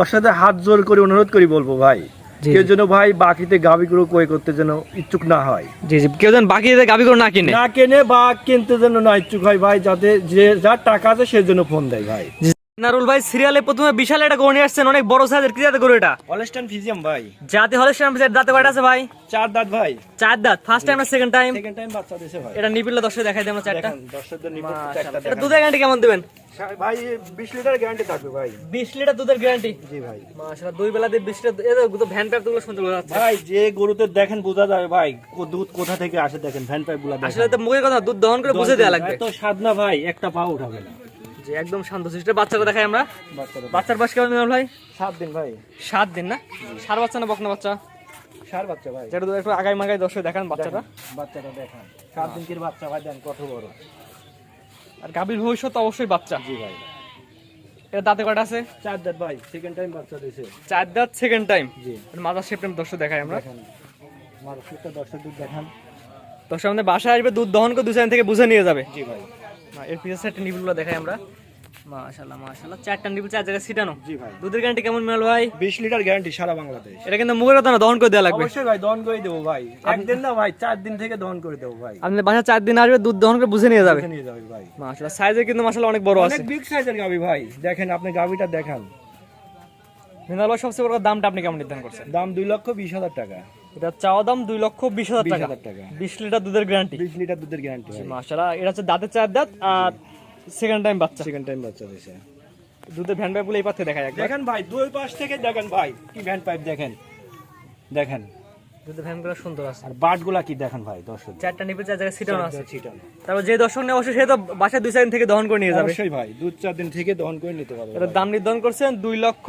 ওর সাথে হাত জোর করে অনুরোধ করি বলব ভাই। কেউ যেন ভাই বাকিতে ক্রয় করতে যেন ইচ্ছুক না হয়। জি জি কেউ যেন বাকি গাবি করে না কিনে। না কেনে বা কিনতে যেন না ইচ্ছুক হয় ভাই যাতে যে যার টাকা আছে সে জন্য ফোন দেয় ভাই। নারুল ভাই সিরিয়ালে প্রথমে বিশাল একটা গরু নিয়ে আসছেন অনেক বড় সাইজের কি জাতের গরু এটা? হলস্টাইন ফিজিয়াম ভাই। জাতি সেরকম দাঁতে কয়টা আছে ভাই? চার দাঁত ভাই। চার দাঁত ফার্স্ট টাইম না সেকেন্ড টাইম সেকেন্ড টাইম বাচ্চা দিয়েছে ভাই। এটা নিবিলে দর্শক দেখাই দিই আমরা চারটা। দেখেন দর্শকদের নিকট চারটা এটা দুধের গ্যারান্টি কেমন দিবেন? ভাই বিশ লিটার গ্যারান্টি থাকবে ভাই। বিশ লিটার দুধের গ্যারান্টি জি ভাই। মাশাআল্লাহ দুই বেলা দিয়ে বিশ লিটার এই তো ভ্যান প্যাপগুলো সুন্দর যাচ্ছে ভাই যে গরুতে দেখেন বোঝা যাবে ভাই দুধ কোথা থেকে আসে দেখেন ফ্যান পাইপগুলা আসলে তো মুখের কথা দুধ দহন করে বুঝে দেওয়া লাগবে। এত স্বাদ ভাই একটা পা উঠাবে না। জি একদম শান্ত শিষ্ট। বাচ্চাটা দেখাই আমরা। বাচ্চার বয়স কেমন ভাই? সাত দিন ভাই। সাত দিন না? সার বাচ্চা না বকনা বাচ্চা? সার বাচ্চা ভাই। যেটা একটু আগাই মাগাই দর্শক দেখান বাচ্চাটা। বাচ্চাটা দেখান। সাত দিনের বাচ্চা ভাই দেন কত বড়। আর গাভীর ভবিষ্যৎ অবশ্যই বাচ্চা। জি ভাই। এটা দাঁতে কটা আছে? চার দাঁত ভাই সেকেন্ড টাইম বাচ্চা দিয়েছে চার দাঁত সেকেন্ড টাইম জি। মাদার শেপটেম দর্শক দেখাই আমরা। দেখেন মানসিকটা দর্শক দুধ দেখান। দর্শক আমাদের বাসায় আসবে দুধ দহন করে দুই থেকে বুঝে নিয়ে যাবে। জি ভাই। এর পিছনে একটা নিবিলগুলো দেখাই আমরা। মাশাল্লাহ মাশাল্লাহ চারটা নিবিল চার জায়গায় সিটানো জি ভাই। দুধের গ্যারান্টি কেমন মেল ভাই? বিশ লিটার গ্যারান্টি সারা বাংলাদেশ। এটা কিন্তু মুখের কথা দহন করে দেওয়া লাগবে। অবশ্যই ভাই দহন করে দেবো ভাই। একদিন না ভাই চার দিন থেকে দহন করে দেবো ভাই। আপনার বাসা চার দিন আসবে দুধ দহন করে বুঝে নিয়ে যাবে। নিয়ে যাবে ভাই। মাশাল্লাহ সাইজে কিন্তু মাশাল্লাহ অনেক বড় আছে। অনেক বিগ সাইজের গাবি ভাই। দেখেন আপনি গাবিটা দেখান। মিনাল ভাই সবচেয়ে বড় দামটা আপনি কেমন নির্ধারণ করছেন? দাম লক্ষ বিশ হাজার টাকা। এটা চাওয়া দাম দুই লক্ষ বিশ হাজার টাকা। বিশ লিটার দুধের গ্যারান্টি বিশ লিটার দুধের গ্যারান্টি এটা হচ্ছে দাঁতের চার দাঁত আর সেকেন্ড টাইম বাচ্চা। সেকেন্ড টাইম বাচ্চা দিয়েছে দুধের ভ্যান পাইপগুলো এই পাশে দেখা যায় দেখেন ভাই দুই পাশ থেকে দেখেন ভাই কি ভ্যান পাইপ দেখেন। দেখেন। দুধের ভ্যানগুলো সুন্দর আছে। আর বাটগুলা কি দেখেন ভাই দর্শক। চারটা নিপে চার জায়গায় সিটানো আছে। ছিটান। তারপর যে দর্শক নেই অবশ্যই সে তো বাসায় দুই চার দিন থেকে দহন করে নিয়ে যাবে। অবশ্যই ভাই দুধ চার দিন থেকে দহন করে নিতে পারবে এটার দাম নির্ধারণ করছেন দুই লক্ষ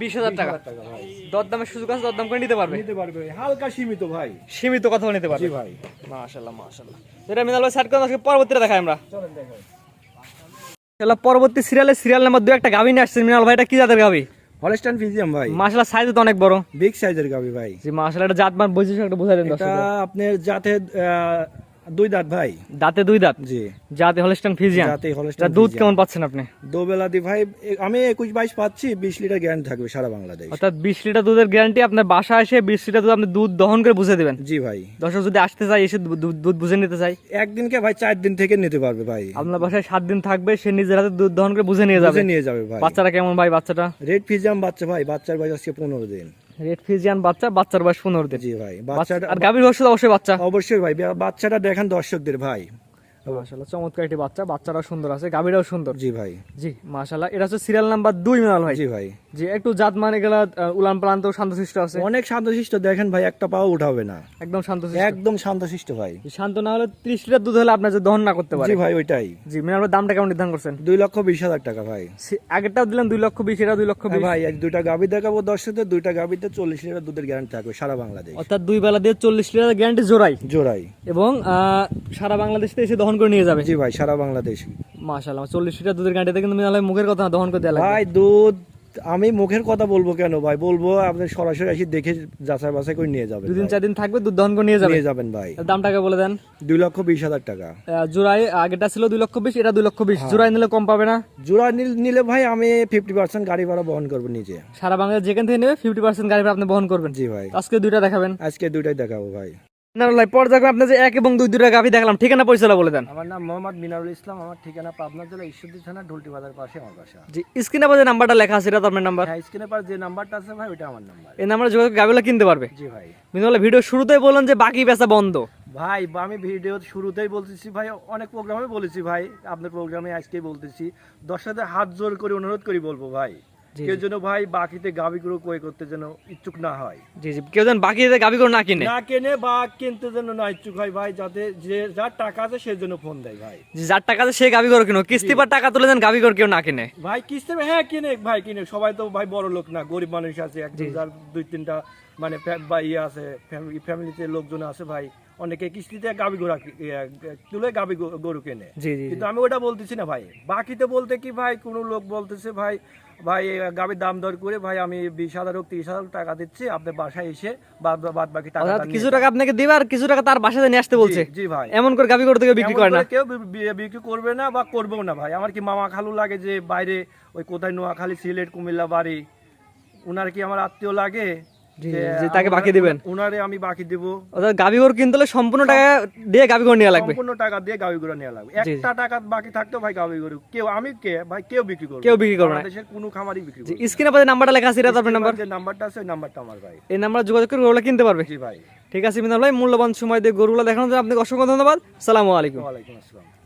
বিশ হাজার টাকা। টাকা ভাই। দর দামের সুযোগ আছে দর দাম করে নিতে পারবে। নিতে পারবে। হালকা সীমিত ভাই। সীমিত কথা নিতে পারবে। ভাই। মাশাল্লাহ মাশাল্লাহ এটা মিনাল ভাই সাইড করে আজকে পরবর্তীটা দেখাই আমরা। চলেন দেখেন তাহলে পরবর্তী সিরিয়ালে সিরিয়াল নাম্বার দু একটা গাভি নিয়ে আসছে মিনাল ভাই এটা কি জাতের গাভি? হলস্টাইন ফিজিয়াম ভাই। মাশাল্লাহ সাইজ তো অনেক বড়। বিগ সাইজের গাভি ভাই। জি মাশাল্লাহ এটা জাত মান বৈশিষ্ট্য একটা বোঝা দেন এটা দর্শকদের। আপনার জাতে দুই দাঁত ভাই। দাঁতে দুই দাঁত? জি। জাতে হলস্টাইন ফিজিয়ান জাতে এটা হলস্টাইন দুধ কেমন পাচ্ছেন আপনি? দোবেলা দি ভাই আমি একুশ বাইশ পাচ্ছি বিশ লিটার গ্যারান্টি থাকবে সারা বাংলাদেশ। অর্থাৎ বিশ লিটার দুধের গ্যারান্টি আপনার বাসা এসে বিশ লিটার দুধ আপনি দুধ দহন করে বুঝে দেবেন। জি ভাই। দর্শক যদি আসতে চাই এসে দুধ বুঝে নিতে চাই একদিনকে ভাই চার দিন থেকে নিতে পারবে ভাই। আপনার বাসায় সাত দিন থাকবে সে নিজের হাতে দুধ দহন করে বুঝে নিয়ে যাবে। বুঝে নিয়ে যাবে ভাই। বাচ্চাটা কেমন ভাই বাচ্চাটা? রেড ফিজিয়াম বাচ্চা ভাই বাচ্চার বয়স আজকে পনেরো দিন। রেড ফিজিয়ান বাচ্চা বাচ্চার বয়স পনেরো দিন। জি ভাই বাচ্চাটা আর গাভীর অবশ্যই বাচ্চা। অবশ্যই ভাই বাচ্চাটা দেখান দর্শকদের ভাই। মাশাল্লাহ চমৎকার একটি বাচ্চা বাচ্চাটাও সুন্দর আছে গাভীরাও সুন্দর। জি ভাই। জি এটা হচ্ছে সিরিয়াল নাম্বার দুই মিনাল ভাই। জি ভাই। জি একটু জাত মানে গেলা উলান প্লান্ত শান্তশিষ্ট আছে। অনেক শান্তশিষ্ট দেখেন ভাই একটা পাও উঠাবে না। একদম শান্তশিষ্ট। একদম শান্তশিষ্ট ভাই। শান্ত না হলে ত্রিশ লিটার দুধ হলে আপনার যে দহন না করতে জি ভাই ওইটাই। জি মিনাল দামটা কেমন নির্ধারণ করছেন? দুই লক্ষ বিশ হাজার টাকা ভাই। আগেরটাও দিলেন লক্ষ বিশ এটা দুই লক্ষ হ্যাঁ ভাই এক দুইটা দেখাবো দর্শকদের দুইটা গাভিতে চল্লিশ লিটার দুধের গ্যারান্টি থাকবে সারা বাংলাদেশ। অর্থাৎ দুই বেলা দিয়ে চল্লিশ লিটার গ্যারান্টি জোড়াই। জোড়াই। এবং আহ, সারা বাংলাদেশ থেকে এসে দহন করে নিয়ে যাবে? জি ভাই সারা বাংলাদেশ মাশাল্লাহ চল্লিশ লিটার দুধের গ্যারান্টিতে কিন্তু মিনাল ভাই মুখের কথা না, দহন করে দেওয়া ভাই দুধ আমি মুখের কথা বলব কেন ভাই? বলব আপনি সরাসরি এসে দেখে যাচাই বাছাই করে নিয়ে যাবেন দুদিন। চার দিন থাকবে দুধ দহন করে নিয়ে যাবে নিয়ে যাবেন ভাই। দামটাকে বলে দেন। দুই লক্ষ বিশ হাজার টাকা। জোড়াই আগেটা ছিল দুই লক্ষ বিশ এটা দুই লক্ষ বিশ। হ্যাঁ। জোড়াই নিলে কম পাবে না? নিল- নিলে ভাই আমি ফিফটি পার্সেন্ট গাড়ি ভাড়া বহন করব নিজে। সারা বাংলাদেশ যেখান থেকে নেবে ফিফটি পার্সেন্ট গাড়ি ভাড়া আপনি বহন করবেন। জি ভাই। আজকে দুইটা দেখাবেন। আজকে দুইটাই দেখাবো ভাই। আপনি যে এক এবং দুই গাভি দেখলাম। ঠিকানা বলে দেন। আমার নাম মোহাম্মদ মিনারুল ইসলাম আমার ঠিকানা পাবনা জেলা ঈশ্বরদী থানা ঢুলটি বাজার পাশে আমার বাসা। জি স্ক্রিনে যে নাম্বারটা লেখা আছে এটা তো আপনার নাম্বার? হ্যাঁ স্ক্রিনে পার যে নাম্বারটা আছে ভাই ওটা আমার নাম্বার। এই নাম্বারে যোগাযোগ গাভিগুলো কিনতে পারবে? জি ভাই। ভিডিও শুরুতেই বললেন যে বাকি বেচা বন্ধ। ভাই আমি ভিডিও শুরুতেই বলতেছি ভাই অনেক প্রোগ্রামে বলেছি ভাই আপনার প্রোগ্রামে আজকে বলতেছি। দর্শকদের হাত জোর করে অনুরোধ করি বলব ভাই। কেউ যেন ভাই বাকিতে ক্রয় করতে যেন ইচ্ছুক না হয়। জি জি কেউ যেন বাকি গাভি করে না কিনে। না কেনে বা কিনতে যেন না ইচ্ছুক হয় ভাই যাতে যে যার টাকা আছে সে জন্য ফোন দেয় ভাই। যার টাকা আছে সে কিনো কিস্তি বা টাকা তুলে কেউ না কিনে। ভাই কিস্তি হ্যাঁ কিনে ভাই কিনে। সবাই তো ভাই বড় লোক না গরিব মানুষ আছে যার দুই তিনটা মানে বা ইয়ে আছে ফ্যামিলিতে লোকজন আছে ভাই অনেকে কিস্তিতে গাবি গরু তুলে গাবি গরু- কেনে। কিন্তু আমি ওটা বলতেছি না ভাই। বাকিতে বলতে কি ভাই কোনো লোক বলতেছে ভাই ভাই গাবির দাম দর করে ভাই আমি বিশ হাজার হোক ত্রিশ হাজার টাকা দিচ্ছি আপনার বাসায় এসে বাদ বাদ বাকি টাকা কিছু টাকা আপনাকে দিবে আর কিছু টাকা তার বাসায় নিয়ে আসতে বলছে। জি ভাই। এমন করে গাবি করতে থেকে বিক্রি করে না। কেউ বিক্রি করবে না বা করবেও না ভাই। আমার কি মামা খালু লাগে যে বাইরে ওই কোথায় নোয়াখালী সিলেট কুমিল্লা বাড়ি ওনার কি আমার আত্মীয় লাগে? যে যে তাকে বাকি দিবেন। উনারে আমি বাকি দিব। অর্থাৎ গাভি গরু কিনতে সম্পূর্ণ টাকা দিয়ে গাভি গরু নেওয়া লাগবে। সম্পূর্ণ টাকা দিয়ে গাভি গরু নেওয়া লাগবে। জি, জি। একটা টাকা বাকি থাকতো ভাই গাভি গরু কেউ আমি কে? ভাই কেউ বিক্রি করবে কেউ বিক্রি করবে না। বাংলাদেশের কোনো খামারই বিক্রি করবে স্ক্রিনে পাশে নাম্বারটা লেখা আছে এটা আপনার নাম্বার। যে নাম্বারটা আছে ওই নাম্বারটা আমার ভাই। এই নাম্বার যোগাযোগ করে গরুগুলো কিনতে পারবে। জি ভাই। ঠিক আছে মিনাল ভাই মূল্যবান সময় দিয়ে গরুগুলো দেখানোর জন্য আপনাকে অসংখ্য ধন্যবাদ। সালামু আলাইকুম। ওয়ালাইকুম আসসালাম।